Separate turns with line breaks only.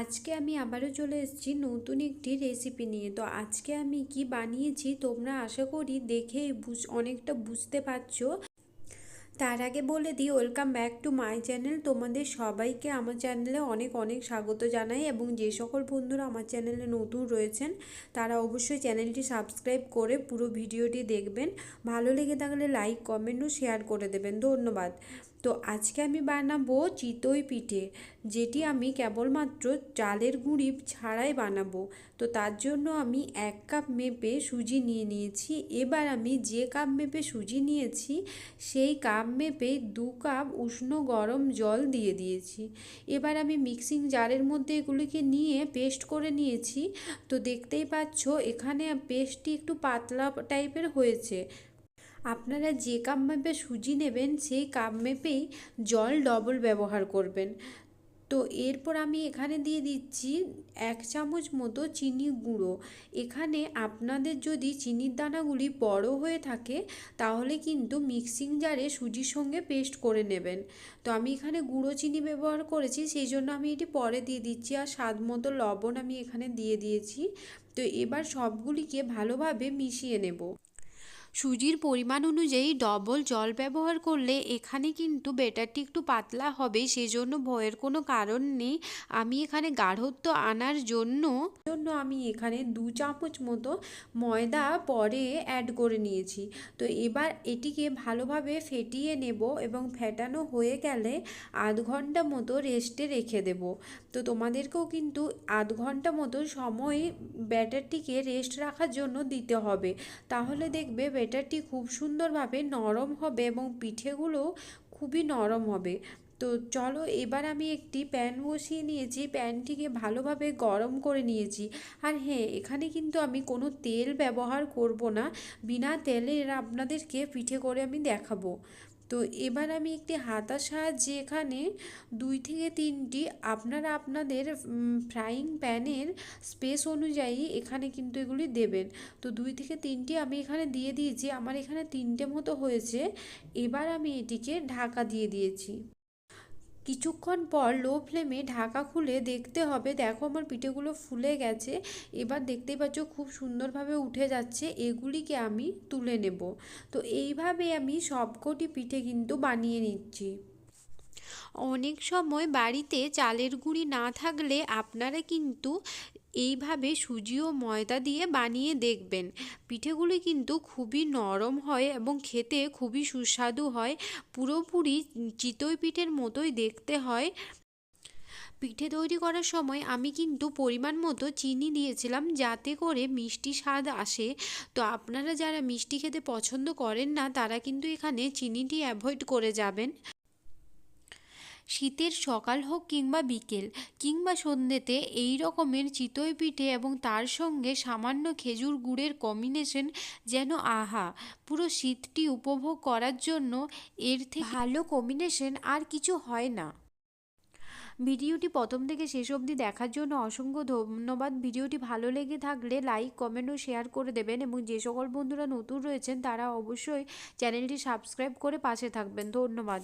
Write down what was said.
আজকে আমি আবারও চলে এসেছি নতুন একটি রেসিপি নিয়ে। তো আজকে আমি কি বানিয়েছি তোমরা আশা করি দেখে বুঝ, অনেকটা বুঝতে পারছ। তার আগে বলে দিই welcome back to my channel তোমাদের সবাইকে আমার চ্যানেলে অনেক অনেক স্বাগত জানাই এবং যে সকল বন্ধুরা আমার চ্যানেলে নতুন রয়েছেন, তারা অবশ্যই চ্যানেলটি সাবস্ক্রাইব করে পুরো ভিডিওটি দেখবেন। ভালো লেগে থাকলে লাইক কমেন্ট ও শেয়ার করে দেবেন। ধন্যবাদ। তো আজকে আমি বানাবো চিতই পিঠে, যেটি আমি কেবলমাত্র চালের গুঁড়ি ছাড়াই বানাবো। তো তার জন্য আমি এক কাপ মেপে সুজি নিয়ে নিয়েছি। এবার আমি যে কাপ মেপে সুজি নিয়েছি, সেই কাপ মেপে দু কাপ উষ্ণ গরম জল দিয়ে দিয়েছি। এবার আমি মিক্সিং জারের মধ্যে এগুলিকে নিয়ে পেস্ট করে নিয়েছি। তো দেখতেই পাচ্ছ, এখানে পেস্টটি একটু পাতলা টাইপের হয়েছে। আপনারা যে কাপ মেপে সুজি নেবেন, সেই কাপ মেপেই জল ডবল ব্যবহার করবেন। তো এরপর আমি এখানে দিয়ে দিচ্ছি এক চামচ মতো চিনি গুঁড়ো। এখানে আপনাদের যদি চিনির দানাগুলি বড় হয়ে থাকে, তাহলে কিন্তু মিক্সিং জারে সুজির সঙ্গে পেস্ট করে নেবেন। তো আমি এখানে গুঁড়ো চিনি ব্যবহার করেছি, সেই জন্য আমি এটি পরে দিয়ে দিচ্ছি আর স্বাদ মতো লবণ আমি এখানে দিয়ে দিয়েছি। তো এবার সবগুলিকে ভালোভাবে মিশিয়ে নেব। সুজির পরিমাণ অনুযায়ী ডবল জল ব্যবহার করলে এখানে কিন্তু বেটারটি একটু পাতলা হবে, সেজন্য ভয়ের কোনো কারণ নেই। আমি এখানে গাঢ়ত্ব আনার জন্য জন্য আমি এখানে দু চামচ মতো ময়দা পরে অ্যাড করে নিয়েছি। তো এবার এটিকে ভালোভাবে ফেটিয়ে নেব এবং ফেটানো হয়ে গেলে আধ ঘণ্টা মতো রেস্টে রেখে দেব। তো তোমাদেরকেও কিন্তু আধ ঘণ্টা মতো সময় ব্যাটারটিকে রেস্ট রাখার জন্য দিতে হবে। তাহলে দেখবে ব্যাটারটি খুব সুন্দরভাবে নরম হবে এবং পিঠেগুলো খুবই নরম হবে। তো চলো এবার আমি একটি প্যান বসিয়ে নিয়েছি। প্যানটিকে ভালোভাবে গরম করে নিয়েছি। আর হ্যাঁ এখানে কিন্তু আমি কোনো তেল ব্যবহার করব না। বিনা তেলের আপনাদেরকে পিঠে করে আমি দেখাবো। তো এবার আমি একটি হাতার সাহায্যে এখানে দুই থেকে তিনটি আপনারা আপনাদের ফ্রাইং প্যানের স্পেস অনুযায়ী এখানে কিন্তু এগুলি দেবেন। তো দুই থেকে তিনটি আমি এখানে দিয়ে দিয়েছি, আমার এখানে তিনটে মতো হয়েছে। এবার আমি এটিকে ঢাকা দিয়ে দিয়েছি। কিছুক্ষণ পর লো ফ্লেমে ঢাকা খুলে দেখতে হবে, দেখো আমার পিঠেগুলো ফুলে গেছে, এবার দেখতেই পাচ্ছ খুব সুন্দরভাবে উঠে যাচ্ছে, এগুলিকে আমি তুলে নেব। তো এইভাবে আমি সবকটি পিঠে কিন্তু বানিয়ে নিচ্ছি। অনেক সময় বাড়িতে চালের গুঁড়ি না থাকলে আপনারা কিন্তু এইভাবে সুজি ও ময়দা দিয়ে বানিয়ে দেখবেন। পিঠেগুলি কিন্তু খুবই নরম হয় এবং খেতে খুবই সুস্বাদু হয়। পুরোপুরি চিতই পিঠের মতোই দেখতে হয়। পিঠে তৈরি করার সময় আমি কিন্তু পরিমাণ মতো চিনি দিয়েছিলাম যাতে করে মিষ্টি স্বাদ আসে। তো আপনারা যারা মিষ্টি খেতে পছন্দ করেন না, তারা কিন্তু এখানে চিনিটি অ্যাভয়েড করে যাবেন। শীতের সকাল হোক কিংবা বিকেল, কিংবা সন্ধ্যেতে এই রকমের চিতই পিঠে এবং তার সঙ্গে সামান্য খেজুর গুড়ের কম্বিনেশন যেন আহা, পুরো শীতটি উপভোগ করার জন্য এর থেকে ভালো কম্বিনেশন আর কিছু হয় না। ভিডিওটি প্রথম থেকে শেষ অবধি দেখার জন্য অসংখ্য ধন্যবাদ। ভিডিওটি ভালো লেগে থাকলে লাইক কমেন্ট ও শেয়ার করে দেবেন এবং যে সকল বন্ধুরা নতুন রয়েছেন তারা অবশ্যই চ্যানেলটি সাবস্ক্রাইব করে পাশে থাকবেন। ধন্যবাদ।